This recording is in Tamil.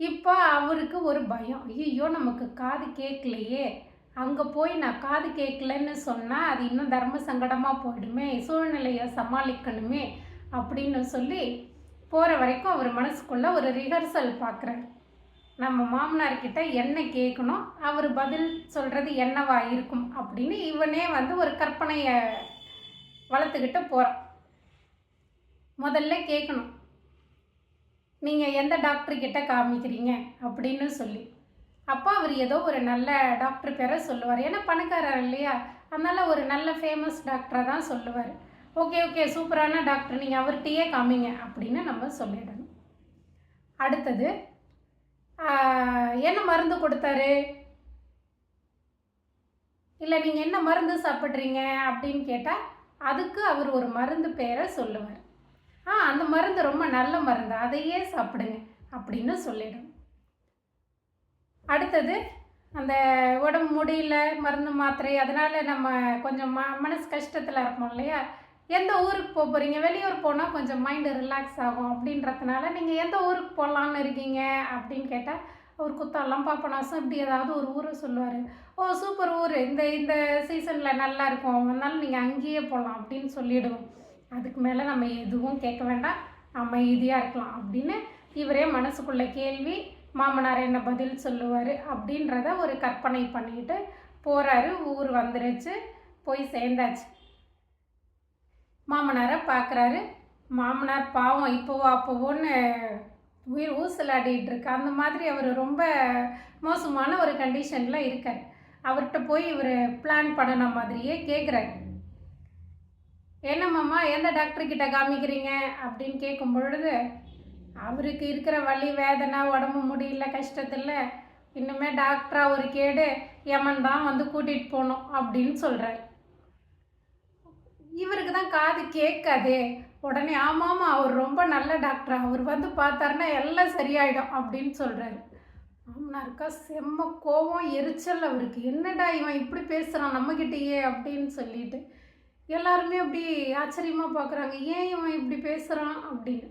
இப்போ அவருக்கு ஒரு பயம். ஐயோ நமக்கு காது கேட்கலையே அங்கே போய் நான் காது கேட்கலன்னு சொன்னால் அது இன்னும் தர்ம சங்கடமாக போயிடுமே சூழ்நிலையை சமாளிக்கணுமே அப்படின்னு சொல்லி போகிற வரைக்கும் அவர் மனசுக்குள்ளே ஒரு ரிஹர்சல் பார்க்குறாரு நம்ம மாமனார்கிட்ட என்ன கேட்கணும் அவர் பதில் சொல்கிறது என்னவா இருக்கும் அப்படின்னு இவனே வந்து ஒரு கற்பனையை வளர்த்துக்கிட்டு போகிறான் முதல்ல கேட்கணும் நீங்கள் எந்த டாக்டர்கிட்ட காமிக்கிறீங்க அப்படின்னு சொல்லி. அப்போ அவர் ஏதோ ஒரு நல்ல டாக்டர் பேரை சொல்லுவார். ஏன்னா பணக்காரர் இல்லையா? அதனால் ஒரு நல்ல ஃபேமஸ் டாக்டரை தான் சொல்லுவார். ஓகே ஓகே சூப்பரான டாக்டர் நீங்கள் அவர்கிட்டயே காமிங்க அப்படின்னு நம்ம சொல்லிடணும். அடுத்தது என்ன மருந்து கொடுத்தாரு? இல்லை நீங்கள் என்ன மருந்து சாப்பிட்றீங்க? அப்படின்னு கேட்டால் அதுக்கு அவர் ஒரு மருந்து பேரை சொல்லுவார். ஆ அந்த மருந்து ரொம்ப நல்ல மருந்து. அதையே சாப்பிடுங்க அப்படின்னு சொல்லிடும். அடுத்தது அந்த உடம்பு முடியல மருந்து மாத்திரை அதனால் நம்ம கொஞ்சம் ம மனசு கஷ்டத்தில் இருப்போம் இல்லையா? எந்த ஊருக்கு போக போகிறீங்க வெளியூர் போனால் கொஞ்சம் மைண்டு ரிலாக்ஸ் ஆகும் அப்படின்றதுனால நீங்கள் எந்த ஊருக்கு போகலான்னு இருக்கீங்க அப்படின்னு கேட்டால் அவர் குத்தாலாம் பாப்பனாசம் இப்படி ஏதாவது ஒரு ஊரை சொல்லுவார். ஓ சூப்பர் ஊர். இந்த இந்த சீசனில் நல்லா இருக்கும். அதனால நீங்கள் அங்கேயே போகலாம் அப்படின்னு சொல்லிவிடுவோம் அதுக்கு மேலே நம்ம எதுவும் கேட்க வேண்டாம். அமைதியாக இருக்கலாம். அப்படின்னு இவரே மனசுக்குள்ள கேள்வி மாமனார் என்ன பதில் சொல்லுவார் அப்படின்றத ஒரு கற்பனை பண்ணிட்டு போகிறாரு ஊர் வந்துருச்சு. போய் சேர்ந்தாச்சு. மாமனாரை பார்க்குறாரு மாமனார் பாவம் இப்போவோ அப்போவோன்னு உயிர் ஊசலாடிட்டு இருக்கு. அந்த மாதிரி அவர் ரொம்ப மோசமான ஒரு கண்டிஷனில் இருக்கார். அவர்கிட்ட போய் இவர் பிளான் பண்ணின மாதிரியே கேட்குறாரு என்னம்மாம்மா எந்த டாக்டர் கிட்ட காமிக்கிறீங்க? அப்படின்னு கேட்கும் பொழுது அவருக்கு இருக்கிற வலி வேதனை உடம்பு முடியல கஷ்டத்தில் இன்னுமே டாக்டராக ஒரு கேடு யமன் தான் வந்து கூட்டிகிட்டு போகணும் அப்படின்னு சொல்கிறாரு இவருக்கு தான் காது கேட்காதே. உடனே ஆமாம் அவர் ரொம்ப நல்ல டாக்டர் அவர் வந்து பார்த்தாருன்னா எல்லாம் சரியாயிடும் அப்படின்னு சொல்கிறாரு மாமனாருக்கா செம்ம கோவம் எரிச்சல் அவருக்கு. என்னடா இவன் இப்படி பேசுகிறான் நம்மக்கிட்டேயே அப்படின்னு சொல்லிட்டு எல்லாருமே அப்படி ஆச்சரியமாக பார்க்குறாங்க ஏன் இவன் இப்படி பேசுகிறான் அப்படின்னு.